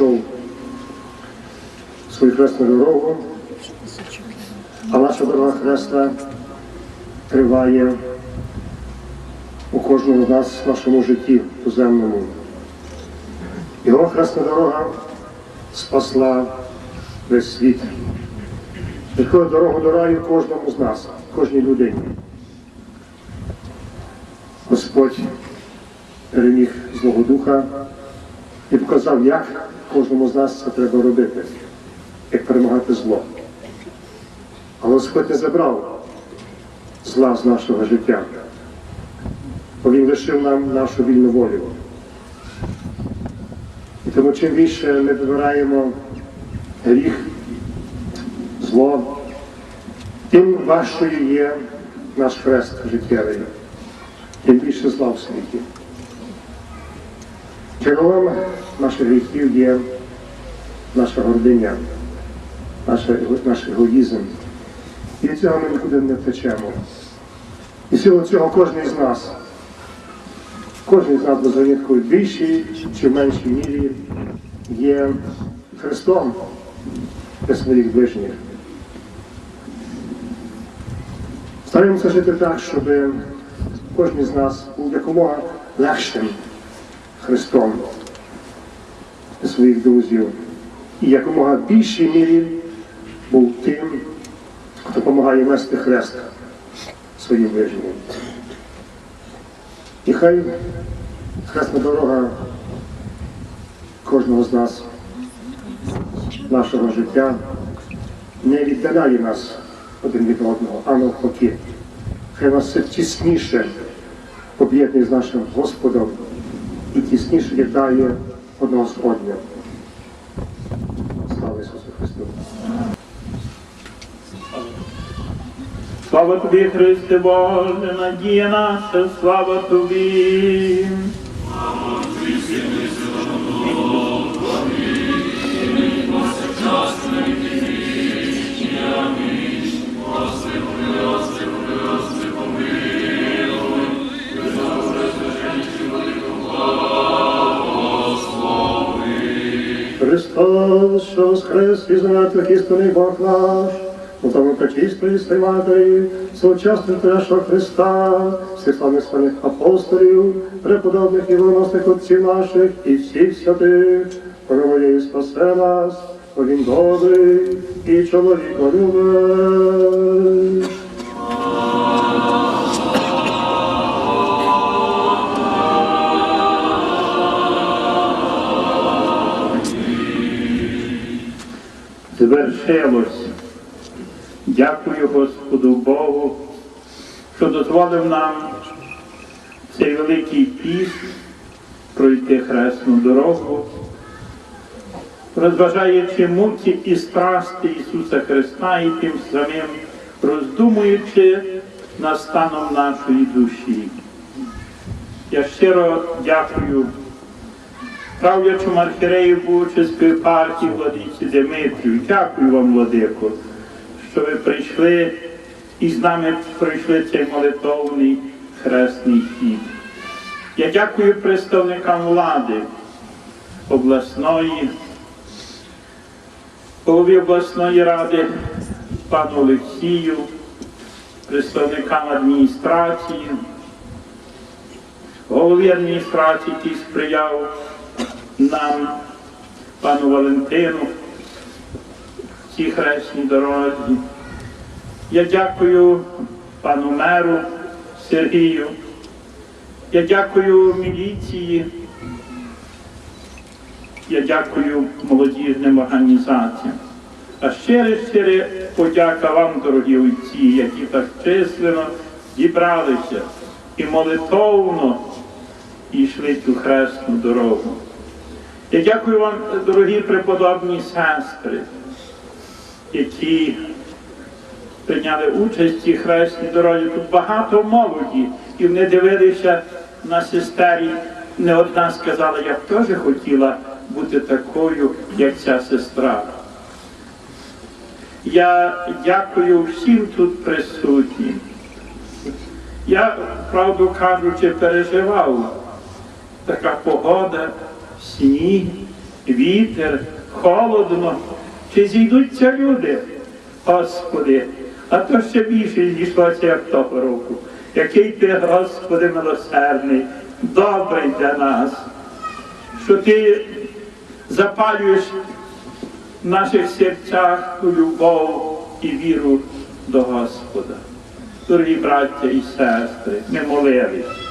йшов свою хресну дорогу, а наша дорога хресна триває у кожному з нас в нашому житті туземному. Його хресна дорога спасла весь світ. Відкрила дорогу до раю кожному з нас, кожній людині. Господь переміг Злого Духа і показав, як кожному з нас це треба робити, як перемагати зло. Але Господь не забрав зла з нашого життя, бо Він лишив нам нашу вільну волю. І тому чим більше ми вибираємо гріх, зло, тим важчою є наш хрест життєвий, тим більше зла в світі. Джерелом наших гріхів є наша гординя, наш, егоїзм. І від цього ми нікуди не втечемо. І силу цього кожен з нас, кожен з нас без винятку в більшій чи меншій мірі є Христом для своїх ближніх. Стараємося жити так, щоб кожен з нас був якомога легшим Христом своїх друзів і якомога більшій мірі був тим, хто допомагає нести хрест своїм ближнім. І хай хресна дорога кожного з нас, нашого життя, не віддаляє нас один від одного, а навпаки. Хай нас все тісніше об'єднує з нашим Господом і тісніше літає одного з одним. Слава Ісусу Христу! Слава тобі, Христе Боже, надія наша, слава тобі. Христос, що воскрес із мертвих істинний Бог наш, у тому пречистої Святої Матері, соучасник нашого Христа, всіх славних спальних апостолів, преподобних і виносних отців наших і всіх святих, і спасе нас, бо він добрий і чоловіколюбий. Звершилось. Дякую Господу Богу, що дозволив нам цей великий піст пройти хресну дорогу, розважаючи муки і страсти Ісуса Христа і тим самим роздумуючи над станом нашої душі. Я щиро дякую правлячому архірею Бучицької партії владиці Димитрію. Дякую вам, Владико, що ви прийшли і з нами пройшли цей молитовний хресний хід. Я дякую представникам влади обласної, голові обласної ради пану Олексію, представникам адміністрації, голові адміністрації, який сприяв нам, пану Валентину, цій хресній дорозі. Я дякую пану меру Сергію. Я дякую міліції. Я дякую молодіжним організаціям. А щире щире подяка вам, дорогі отці, які так числено зібралися і молитовно йшли цю хресну дорогу. Я дякую вам, дорогі преподобні сестри, які прийняли участь в цій хресній дорозі. Тут багато молоді, і вони дивилися на сестері. Не одна сказала, я б теж хотіла бути такою, як ця сестра. Я дякую всім тут присутнім. Я, правду кажучи, переживав така погода, сніг, вітер, холодно, чи зійдуться люди, Господи, а то ще більше зійшлося, як того року. Який ти, Господи, милосердний, добрий для нас, що ти запалюєш в наших серцях любов і віру до Господа. Дорогі браття і сестри, ми молились.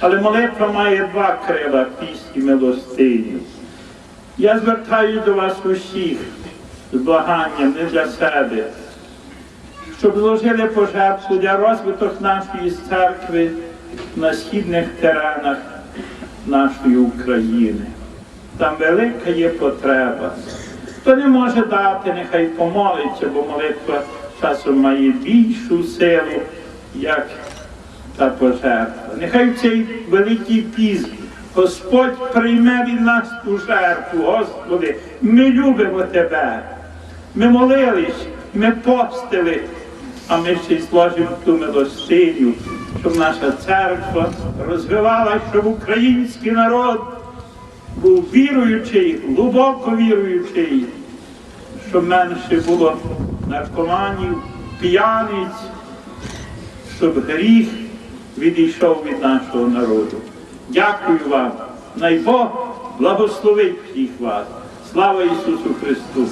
Але молитва має два крила пісні милостині. Я звертаю до вас усіх з благанням не для себе, щоб зложили пожертву для розвиток нашої церкви на східних теренах нашої України. Там велика є потреба. Хто не може дати, нехай помолиться, бо молитва часом має більшу силу, як та пожертва. Нехай в цей великий піз Господь прийме від нас ту жертву, Господи, ми любимо Тебе. Ми молились, ми постили, а ми ще й зложимо ту милостиню, щоб наша церква розвивалася, щоб український народ був віруючий, глибоко віруючий, щоб менше було наркоманів, п'яниць, щоб гріх відійшов від нашого народу. Дякую вам. Най Бог благословить всіх вас. Слава Ісусу Христу!